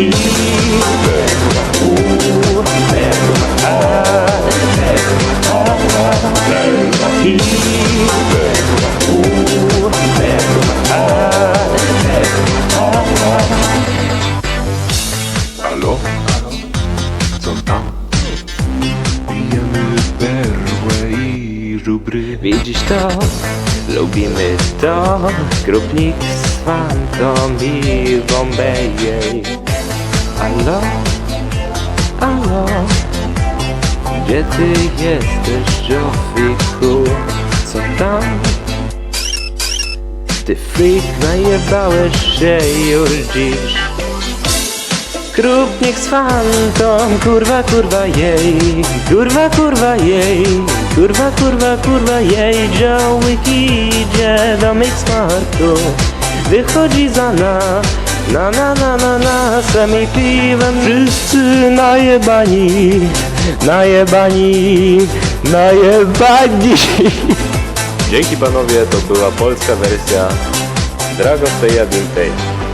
Halo? Co tam? Pijemy perłę i żubry Widzisz to? Lubimy to Krupnik z fantą i Bombay Gdzie ty jesteś, Jofiku? Co tam? Ty freak, najebałeś się już dziś. Krupnik z fantą, kurwa, kurwa jej. Kurwa, kurwa jej. Kurwa, kurwa, kurwa jej. Joey idzie do Mixmartu Wychodzi za na Na, na, na, na, na Sami piwem. Wszyscy najebani Najebani Najebani. Dzięki panowie, to była polska wersja Dragosteja Vintage